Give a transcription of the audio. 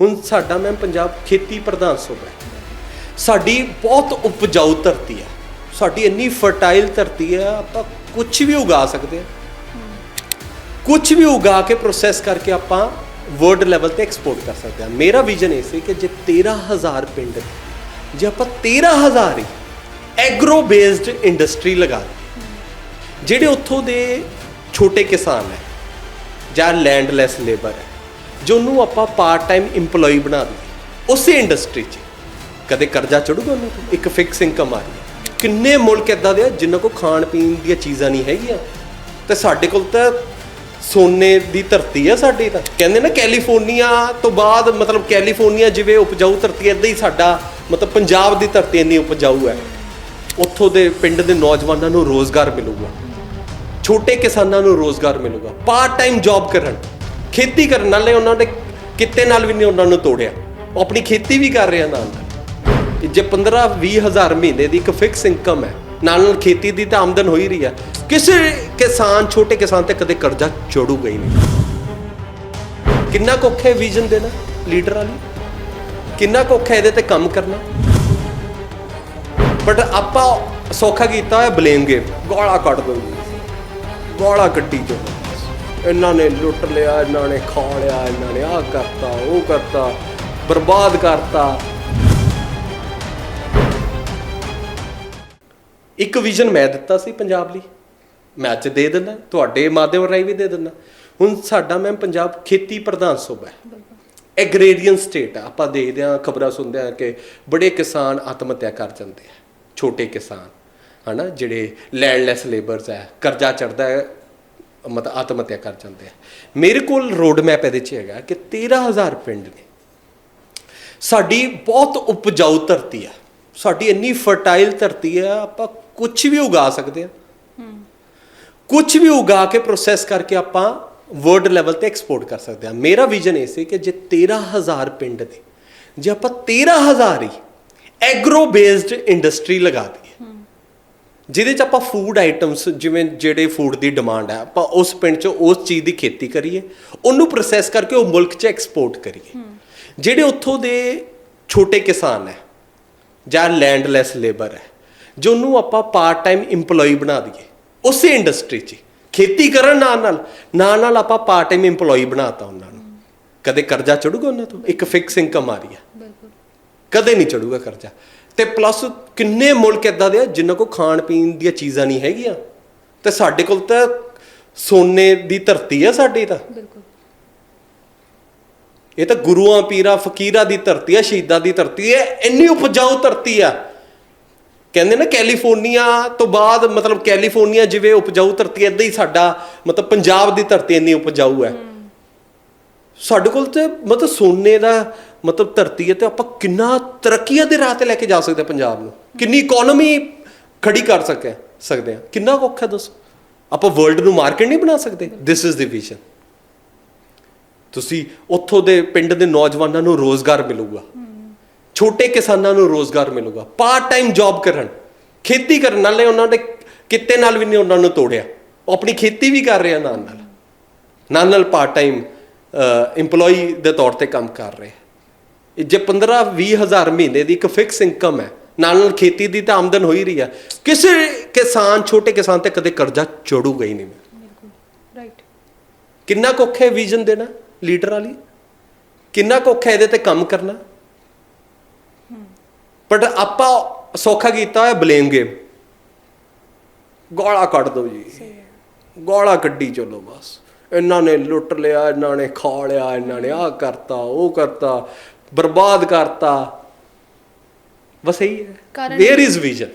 ਹੁਣ ਸਾਡਾ ਮੈਮ ਪੰਜਾਬ ਖੇਤੀ ਪ੍ਰਧਾਨ ਸੂਬਾ ਹੈ ਸਾਡੀ ਬਹੁਤ ਉਪਜਾਊ ਧਰਤੀ ਹੈ ਸਾਡੀ ਇੰਨੀ ਫਰਟਾਈਲ ਧਰਤੀ ਹੈ ਆਪਾਂ ਕੁਝ ਵੀ ਉਗਾ ਸਕਦੇ ਹਾਂ ਕੁਝ ਵੀ ਉਗਾ ਕੇ ਪ੍ਰੋਸੈਸ ਕਰਕੇ ਆਪਾਂ ਵਰਲਡ ਲੈਵਲ ਤੇ ਐਕਸਪੋਰਟ ਕਰ ਸਕਦੇ ਹਾਂ ਮੇਰਾ ਵਿਜ਼ਨ ਇਹ ਸੀ ਕਿ ਜੇ 13000 ਪਿੰਡ ਜੇ ਆਪਾਂ 13000 ਹੀ ਐਗਰੋ ਬੇਸਡ ਇੰਡਸਟਰੀ ਲਗਾ ਦਈਏ ਜਿਹੜੇ ਉੱਥੋਂ ਦੇ ਛੋਟੇ ਕਿਸਾਨ ਹੈ ਜਾਂ ਲੈਂਡਲੈਸ ਲੇਬਰ ਹੈ ਜੋ ਨੂੰ ਆਪਾਂ ਪਾਰਟ ਟਾਈਮ EMPLOYE ਬਣਾ ਦਈਏ। ਉਸੇ ਇੰਡਸਟਰੀ 'ਚ। ਕਦੇ ਕਰਜ਼ਾ ਚੜੂਗਾ ਉਹਨੂੰ ਇੱਕ ਫਿਕਸ ਇਨਕਮ ਆ ਰਹੀ ਹੈ। ਕਿੰਨੇ ਮੁਲਕ ਇਦਾਂ ਦੇ ਆ ਜਿਨ੍ਹਾਂ ਕੋਲ ਖਾਣ ਪੀਣ ਦੀਆਂ ਚੀਜ਼ਾਂ ਨਹੀਂ ਹੈਗੀਆਂ? ਤੇ ਸਾਡੇ ਕੋਲ ਤਾਂ ਸੋਨੇ ਦੀ ਧਰਤੀ ਆ ਸਾਡੀ ਤਾਂ। ਕਹਿੰਦੇ ਨਾ ਕੈਲੀਫੋਰਨੀਆ ਤੋਂ ਬਾਅਦ ਮਤਲਬ ਕੈਲੀਫੋਰਨੀਆ ਜਿਵੇਂ ਉਪਜਾਊ ਧਰਤੀ ਇਦਾਂ ਹੀ ਸਾਡਾ ਮਤਲਬ ਪੰਜਾਬ ਦੀ ਧਰਤੀ ਇੰਨੀ ਉਪਜਾਊ ਹੈ। ਉੱਥੋਂ ਦੇ ਪਿੰਡ ਦੇ ਨੌਜਵਾਨਾਂ ਨੂੰ ਰੋਜ਼ਗਾਰ ਮਿਲੂਗਾ। ਛੋਟੇ ਕਿਸਾਨਾਂ ਨੂੰ ਰੋਜ਼ਗਾਰ ਮਿਲੂਗਾ। ਪਾਰਟ ਟਾਈਮ ਜੌਬ ਕਰਨ। ਖੇਤੀ ਕਰਨ ਨਾਲੇ ਉਹਨਾਂ ਦੇ ਕਿੱਤੇ ਨਾਲ ਵੀ ਨਹੀਂ ਉਹਨਾਂ ਨੂੰ ਤੋੜਿਆ। ਉਹ ਆਪਣੀ ਖੇਤੀ ਵੀ ਕਰ ਰਿਹਾ ਆ ਨਾਲ ਜੇ 15 20 ਹਜ਼ਾਰ ਮਹੀਨੇ ਦੀ ਇੱਕ ਫਿਕਸ ਇਨਕਮ ਹੈ, ਨਾਲ ਨਾਲ ਖੇਤੀ ਦੀ ਤਾਂ ਆਮਦਨ ਹੋ ਹੀ ਰਹੀ ਹੈ ਕਿਸੇ ਕਿਸਾਨ, ਛੋਟੇ ਕਿਸਾਨ ਤੇ ਕਦੇ ਕਰਜ਼ਾ ਚੜੂਗਾ ਹੀ ਨਹੀਂ। ਕਿੰਨਾ ਕੁ ਵਿਜ਼ਨ ਦੇਣਾ ਲੀਡਰਾਂ ਲਈ ਕਿੰਨਾ ਕੁ ਇਹਦੇ ਤੇ ਕੰਮ ਕਰਨਾ? ਬਟ ਆਪਾਂ ਸੌਖਾ ਕੀਤਾ ਹੋਇਆ ਬਲੇਮ ਗੇਮ ਗੋਲਾ ਕੱਢ ਦੋ ਗੋਲਾ ਕੱਟੀ ਕੱਢੀ ਜੋ ਇਹਨਾਂ ਨੇ ਲੁੱਟ ਲਿਆ, ਇਹਨਾਂ ਨੇ ਖਾ ਲਿਆ, ਇਹਨਾਂ ਨੇ ਆਹ ਕਰਤਾ, ਉਹ ਕਰਤਾ, ਬਰਬਾਦ ਕਰਤਾ। ਇੱਕ ਵਿਜ਼ਨ ਮੈਂ ਦਿੱਤਾ ਸੀ ਪੰਜਾਬ ਲਈ। ਮੈਂ ਅੱਜ ਦੇ ਦਿੰਦਾ, ਤੁਹਾਡੇ ਮਾਧਿਅਮ ਰਾਹੀਂ ਵੀ ਦੇ ਦਿੰਦਾ। ਹੁਣ ਸਾਡਾ ਮੈਮ ਪੰਜਾਬ ਖੇਤੀ ਪ੍ਰਧਾਨ ਸੂਬਾ ਹੈ। ਐਗਰੇਰੀਅਨ ਸਟੇਟ ਆ। ਆਪਾਂ ਦੇਖਦੇ ਹਾਂ, ਖਬਰਾਂ ਸੁਣਦੇ ਹਾਂ ਕਿ ਬੜੇ ਕਿਸਾਨ ਆਤਮ ਹੱਤਿਆ ਕਰ ਜਾਂਦੇ ਆ। ਛੋਟੇ ਕਿਸਾਨ, ਹਨਾ, ਜਿਹੜੇ ਲੈਂਡਲੈਸ ਲੇਬਰਸ ਹੈ ਕਰਜ਼ਾ ਚੜਦਾ ਹੈ। ਮਤਲਬ ਆਤਮ ਹੱਤਿਆ ਕਰ ਜਾਂਦੇ ਆ। ਮੇਰੇ ਕੋਲ ਰੋਡ ਮੈਪ ਇਹਦੇ 'ਚ ਹੈਗਾ ਕਿ 13000 ਪਿੰਡ ਨੇ। ਸਾਡੀ ਬਹੁਤ ਉਪਜਾਊ ਧਰਤੀ ਆ। ਸਾਡੀ ਇੰਨੀ ਫਰਟਾਈਲ ਧਰਤੀ ਆ ਆਪਾਂ ਕੁਝ ਵੀ ਉਗਾ ਸਕਦੇ ਆ। ਕੁਝ ਵੀ ਉਗਾ ਕੇ ਪ੍ਰੋਸੈਸ ਕਰਕੇ ਆਪਾਂ ਵਰਲਡ ਲੈਵਲ ਤੇ ਐਕਸਪੋਰਟ ਕਰ ਸਕਦੇ ਹਾਂ ਮੇਰਾ ਵਿਜ਼ਨ ਇਹ ਸੀ ਕਿ ਜੇ 13000 ਪਿੰਡ ਨੇ ਜੇ ਆਪਾਂ 13000 ਹੀ ਐਗਰੋ ਬੇਸਡ ਇੰਡਸਟਰੀ ਲਗਾ ਦਈਏ ਜਿਹਦੇ ਚ ਆਪਾਂ ਫੂਡ ਆਈਟਮਸ ਜਿਵੇਂ ਜਿਹੜੇ ਫੂਡ ਦੀ ਡਿਮਾਂਡ ਹੈ ਆਪਾਂ ਉਸ ਪਿੰਡ 'ਚ ਉਸ ਚੀਜ਼ ਦੀ ਖੇਤੀ ਕਰੀਏ ਉਹਨੂੰ ਪ੍ਰੋਸੈਸ ਕਰਕੇ ਉਹ ਮੁਲਕ 'ਚ ਐਕਸਪੋਰਟ ਕਰੀਏ। ਜਿਹੜੇ ਉੱਥੋਂ ਦੇ ਛੋਟੇ ਕਿਸਾਨ ਹੈ ਜਾਂ ਲੈਂਡਲੈਸ ਲੇਬਰ ਹੈ ਜੋ ਨੂੰ ਆਪਾਂ ਪਾਰਟ ਟਾਈਮ EMPLOYE ਬਣਾ ਦਈਏ ਉਸੇ ਇੰਡਸਟਰੀ 'ਚ। ਖੇਤੀ ਕਰਨ ਨਾਲ ਨਾਲ ਨਾਲ ਨਾਲ ਆਪਾਂ ਪਾਰਟ ਟਾਈਮ EMPLOYE ਬਣਾਤਾ ਉਹਨਾਂ ਨੂੰ। ਕਦੇ ਕਰਜ਼ਾ ਚੜੂਗਾ ਉਹਨਾਂ ਤੋਂ? ਇੱਕ ਫਿਕਸ ਇਨਕਮ ਆ ਰਹੀ ਹੈ। ਬਿਲਕੁਲ। ਕਦੇ ਨਹੀਂ ਚੜੂਗਾ ਕਰਜ਼ਾ। ਤੇ ਪਲੱਸ ਕਿੰਨੇ ਮੁਲਕ ਇਦਾਂ ਦੇ ਆ ਜਿਨ੍ਹਾਂ ਕੋਲ ਖਾਣ ਪੀਣ ਦੀਆਂ ਚੀਜ਼ਾਂ ਨਹੀਂ ਹੈਗੀਆਂ? ਤੇ ਸਾਡੇ ਕੋਲ ਤਾਂ ਸੋਨੇ ਦੀ ਧਰਤੀ ਆ ਸਾਡੀ ਤਾਂ। ਬਿਲਕੁਲ। ਇਹ ਤਾਂ ਗੁਰੂਆਂ ਪੀਰਾਂ ਫਕੀਰਾਂ ਦੀ ਧਰਤੀ ਆ ਸ਼ਹੀਦਾਂ ਦੀ ਧਰਤੀ ਹੈ ਇੰਨੀ ਉਪਜਾਊ ਧਰਤੀ ਆ। ਕਹਿੰਦੇ ਨਾ ਕੈਲੀਫੋਰਨੀਆ ਤੋਂ ਬਾਅਦ ਮਤਲਬ ਕੈਲੀਫੋਰਨੀਆ ਜਿਵੇਂ ਉਪਜਾਊ ਧਰਤੀ ਇਦਾਂ ਹੀ ਸਾਡਾ ਮਤਲਬ ਪੰਜਾਬ ਦੀ ਧਰਤੀ ਇੰਨੀ ਉਪਜਾਊ ਹੈ। ਸਾਡੇ ਕੋਲ ਤੇ ਮਤਲਬ ਸੋਨੇ ਦਾ ਮਤਲਬ ਧਰਤੀ ਹੈ ਤੇ ਆਪਾਂ ਕਿੰਨਾ ਤਰੱਕੀਆਂ ਦੇ ਰਾਹ ਤੇ ਲੈ ਕੇ ਜਾ ਸਕਦੇ ਹਾਂ ਪੰਜਾਬ ਨੂੰ। ਕਿੰਨੀ ਇਕਨੋਮੀ ਖੜੀ ਕਰ ਸਕੇ ਸਕਦੇ ਹਾਂ। ਕਿੰਨਾ ਕੁ ਔਖਾ ਦੱਸੋ। ਆਪਾਂ ਵਰਲਡ ਨੂੰ ਮਾਰਕੀਟ ਨਹੀਂ ਬਣਾ ਸਕਦੇ। ਥਿਸ ਇਜ਼ ਦੀ ਵਿਜ਼ਨ ਤੁਸੀਂ ਉੱਥੋਂ ਦੇ ਪਿੰਡ ਦੇ ਨੌਜਵਾਨਾਂ ਨੂੰ ਰੋਜ਼ਗਾਰ ਮਿਲੂਗਾ। ਛੋਟੇ ਕਿਸਾਨਾਂ ਨੂੰ ਰੋਜ਼ਗਾਰ ਮਿਲੂਗਾ। ਪਾਰਟ ਟਾਈਮ ਜੌਬ ਕਰਨ। ਖੇਤੀ ਕਰਨ। ਨਾਲੇ ਉਹਨਾਂ ਦੇ ਕਿੱਤੇ ਨਾਲ ਵੀ ਨਹੀਂ ਉਹਨਾਂ ਨੂੰ ਤੋੜਿਆ। ਉਹ ਆਪਣੀ ਖੇਤੀ ਵੀ ਕਰ ਰਿਹਾ ਨਾਲ ਨਾਲ। ਨਾਲ ਨਾਲ ਪਾਰਟ ਟਾਈਮ EMPLOYE ਦੇ ਤੌਰ ਤੇ ਕੰਮ ਕਰ ਰਹੇ ਜੇ 15 20 ਹਜ਼ਾਰ ਮਹੀਨੇ ਦੀ ਇੱਕ ਫਿਕਸ ਇਨਕਮ ਹੈ ਨਾਲ ਨਾਲ ਖੇਤੀ ਦੀ ਤਾਂ ਆਮਦਨ ਹੋ ਹੀ ਰਹੀ ਹੈ ਕਿਸੇ ਕਿਸਾਨ ਛੋਟੇ ਕਿਸਾਨ ਤੇ ਕਦੇ ਕਰਜ਼ਾ ਚੜੂਗਾ ਹੀ ਨਹੀਂ ਬਿਲਕੁਲ ਰਾਈਟ ਕਿੰਨਾ ਕੁ ਔਖਾ ਹੈ ਵਿਜ਼ਨ ਦੇਣਾ ਲੀਡਰਾਂ ਲਈ ਕਿੰਨਾ ਕੁ ਔਖਾ ਹੈ ਇਹਦੇ ਤੇ ਕੰਮ ਕਰਨਾ? ਬਟ ਆਪਾਂ ਸੌਖਾ ਕੀਤਾ ਹੋਇਆ ਬਲੇਮ ਗੇਮ ਗਾਲਾਂ ਕੱਢ ਦੋ ਜੀ। ਹੈ। ਗਾਲਾਂ ਕੱਢੀ ਚਲੋ ਬਸ। ਇਹਨਾਂ ਨੇ ਲੁੱਟ ਲਿਆ ਇਹਨਾਂ ਨੇ ਖਾ ਲਿਆ ਇਹਨਾਂ ਨੇ ਆਹ ਕਰਤਾ ਉਹ ਕਰਤਾ। ਬਰਬਾਦ ਕਰਤਾ। ਬਸ ਇਹੀ ਹੈ। Where is vision